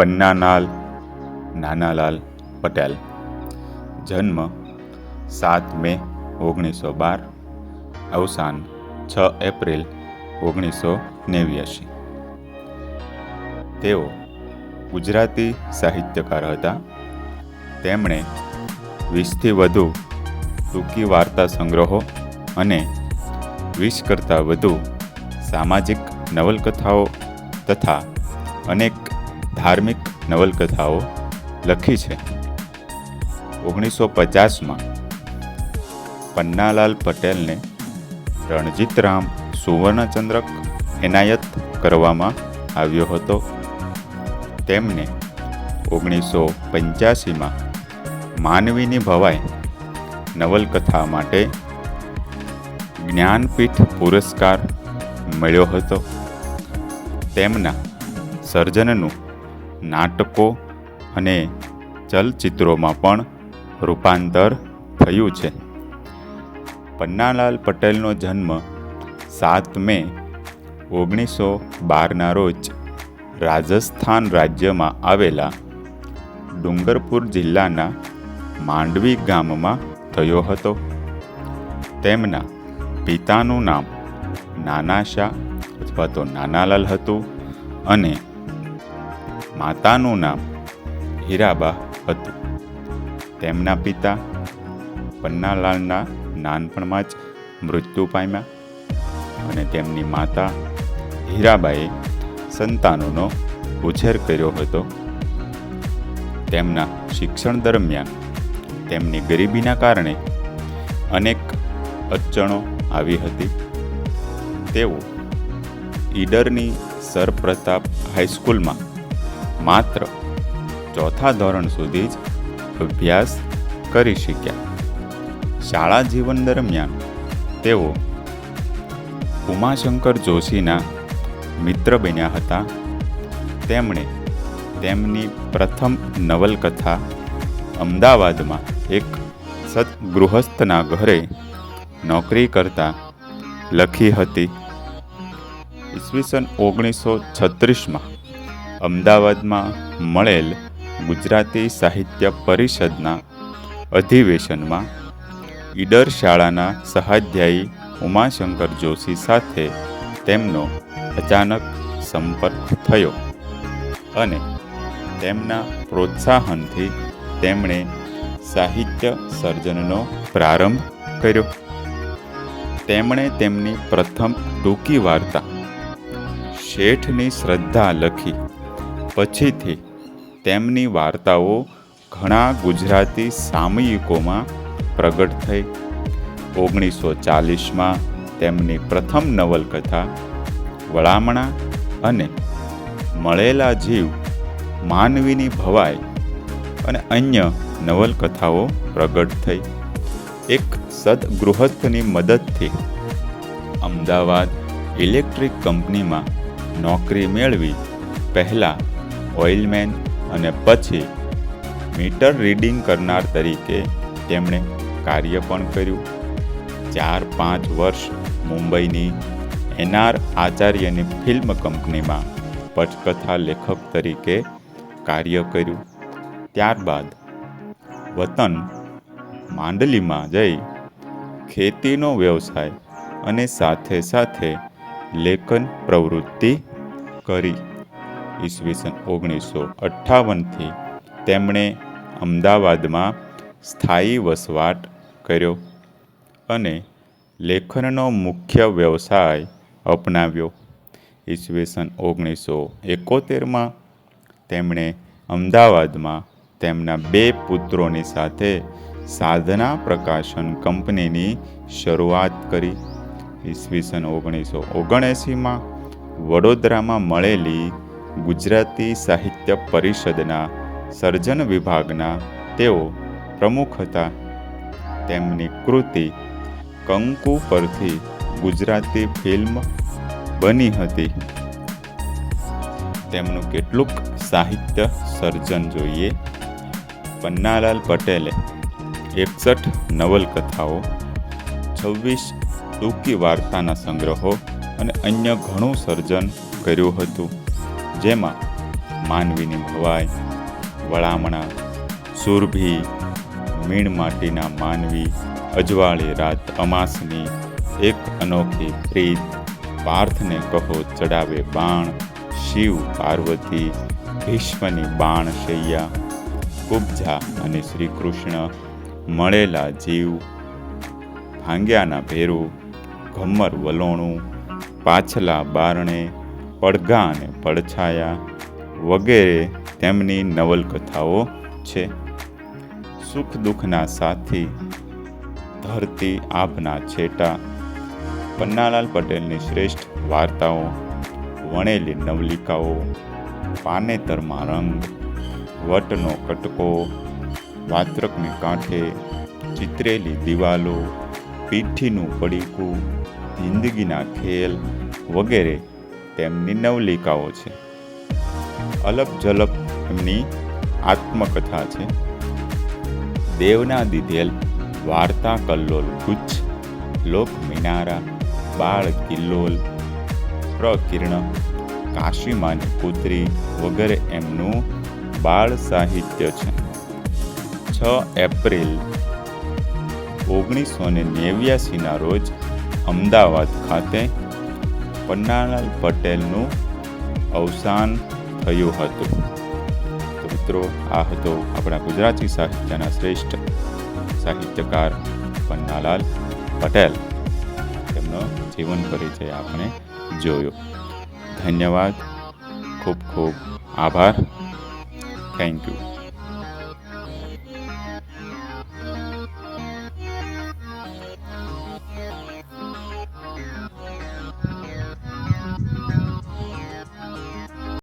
પન્નાલાલ, નાનાલાલ પટેલ. જન્મ સાત મે ઓગણીસો બાર, અવસાન છ એપ્રિલ ઓગણીસો નેવ્યાશી. તેઓ ગુજરાતી સાહિત્યકાર હતા. તેમણે વીસથી વધુ ટૂંકી વાર્તા સંગ્રહો અને વીસ કરતાં વધુ સામાજિક નવલકથાઓ તથા અનેક ધાર્મિક નવલકથાઓ લખી છે. ઓગણીસો પચાસમાં પન્નાલાલ પટેલને રણજીતરામ સુવર્ણચંદ્રક એનાયત કરવામાં આવ્યો હતો. તેમને ઓગણીસો પંચ્યાસીમાં માનવીની ભવાઈ નવલકથા માટે જ્ઞાનપીઠ પુરસ્કાર મળ્યો હતો. તેમના સર્જનનું નાટકો અને ચલચિત્રોમાં પણ રૂપાંતર થયું છે. પન્નાલાલ પટેલનો જન્મ સાત મે, ઓગણીસો બારના રોજ રાજસ્થાન રાજ્યમાં આવેલા ડુંગરપુર જિલ્લાના માંડવી ગામમાં થયો હતો. તેમના પિતાનું નામ નાનાશા અથવા તો નાનાલાલ હતું અને માતાનું નામ હીરાબા હતું. તેમના પિતા પન્નાલાલના નાનપણમાં જ મૃત્યુ પામ્યા અને તેમની માતા હીરાબાએ સંતાનોનો ઉછેર કર્યો હતો. તેમના શિક્ષણ દરમિયાન તેમની ગરીબીના કારણે અનેક અડચણો આવી હતી. તેઓ ઈડરની સરપ્રતાપ હાઈસ્કૂલમાં માત્ર ચોથા ધોરણ સુધી જ અભ્યાસ કરી શક્યા. શાળા જીવન દરમિયાન તેઓ ઉમાશંકર જોશીના મિત્ર બન્યા હતા. તેમણે તેમની પ્રથમ નવલકથા અમદાવાદમાં એક સદગૃહસ્થના ઘરે નોકરી કરતા લખી હતી. ઈસવીસન ઓગણીસો છત્રીસમાં અમદાવાદમાં મળેલ ગુજરાતી સાહિત્ય પરિષદના અધિવેશનમાં ઈડર શાળાના સહાધ્યાયી ઉમાશંકર જોશી સાથે તેમનો અચાનક સંપર્ક થયો અને તેમના પ્રોત્સાહનથી તેમણે સાહિત્ય સર્જનનો પ્રારંભ કર્યો. તેમણે તેમની પ્રથમ ટૂંકી વાર્તા શેઠની શ્રદ્ધા લખી પછીથી તેમની વાર્તાઓ ઘણા ગુજરાતી સામયિકોમાં પ્રગટ થઈ. ઓગણીસો ચાલીસમાં તેમની પ્રથમ નવલકથા વળામણા અને મળેલા જીવ માનવીની ભવાઈ અને અન્ય નવલકથાઓ પ્રગટ થઈ. એક સદગૃહસ્થની મદદથી અમદાવાદ ઇલેક્ટ્રિક કંપનીમાં નોકરી મેળવી પહેલાં ઓઇલમેન અને પછી મીટર રીડિંગ કરનાર તરીકે તેમણે કાર્ય પણ કર્યું. ચાર પાંચ વર્ષ મુંબઈની એનઆર આચાર્યની ફિલ્મ કંપનીમાં પટકથા લેખક તરીકે કાર્ય કર્યું. ત્યારબાદ વતન માંડલીમાં જઈ ખેતીનો વ્યવસાય અને સાથે સાથે લેખન પ્રવૃત્તિ કરી. ઈસવીસન ઓગણીસો અઠ્ઠાવનથી તેમણે અમદાવાદમાં સ્થાયી વસવાટ કર્યો અને લેખનનો મુખ્ય વ્યવસાય અપનાવ્યો. ઈસવીસન ઓગણીસો એકોતેરમાં તેમણે અમદાવાદમાં તેમના બે પુત્રોની સાથે સાધના પ્રકાશન કંપનીની શરૂઆત કરી. ઈસવીસન ઓગણીસો ઓગણએંસીમાં વડોદરામાં મળેલી ગુજરાતી સાહિત્ય પરિષદના સર્જન વિભાગના તેઓ પ્રમુખ હતા. તેમની કૃતિ કંકુ પરથી ગુજરાતી ફિલ્મ બની હતી. તેમનું કેટલુંક સાહિત્ય સર્જન જોઈએ. પન્નાલાલ પટેલે એકસઠ નવલકથાઓ, છવ્વીસ ટૂંકી વાર્તાના સંગ્રહો અને અન્ય ઘણું સર્જન કર્યું હતું. જેમાં માનવીની ભવાઈ, વળામણા, સુરભી, મીણ માટીના માનવી, અજવાળી રાત અમાસની, એક અનોખી પ્રીત, પાર્થને કહો ચડાવે બાણ, શિવ, પાર્વતી, ભીષ્મની બાણ શૈયા, કુબ્જા અને શ્રી કૃષ્ણ મળેલા જીવ, ભાંગ્યાના ભેરું ઘમર વલોણું, પાછલા બારણે પડઘા અને પડછાયા વગેરે તેમની નવલકથાઓ છે. સુખ દુઃખના સાથી, ધરતી આભના છેટા, પન્નાલાલ પટેલની શ્રેષ્ઠ વાર્તાઓ, વણેલી નવલિકાઓ, પાનેતરમાં રંગ, વટનો કટકો, વાત્રકની કાંઠે ચિતરેલી દિવાલો, પીઠીનું પડીકું, જિંદગીના ખેલ વગેરે તેમની નવલિકાઓ છે. અલપ જલપ એમની આત્મકથા છે. દેવના દીધેલ વાર્તા કલ્લોલ ગુચ્છ, લોક મિનારા, બાળ કિલ્લોલ, પ્રકિર્ણ, કાશીમાની પુત્રી વગેરે એમનું બાળ સાહિત્ય છે. છ એપ્રિલ, ઓગણીસો ને નેવ્યાસીના રોજ અમદાવાદ ખાતે પન્નાલાલ પટેલનું અવસાન થયું હતું. તો મિત્રો, આ હતો આપણા ગુજરાતી સાહિત્યના શ્રેષ્ઠ સાહિત્યકાર પન્નાલાલ પટેલ. તેમનો જીવન પરિચય આપણે જોયો. ધન્યવાદ. ખૂબ ખૂબ આભાર. Thank you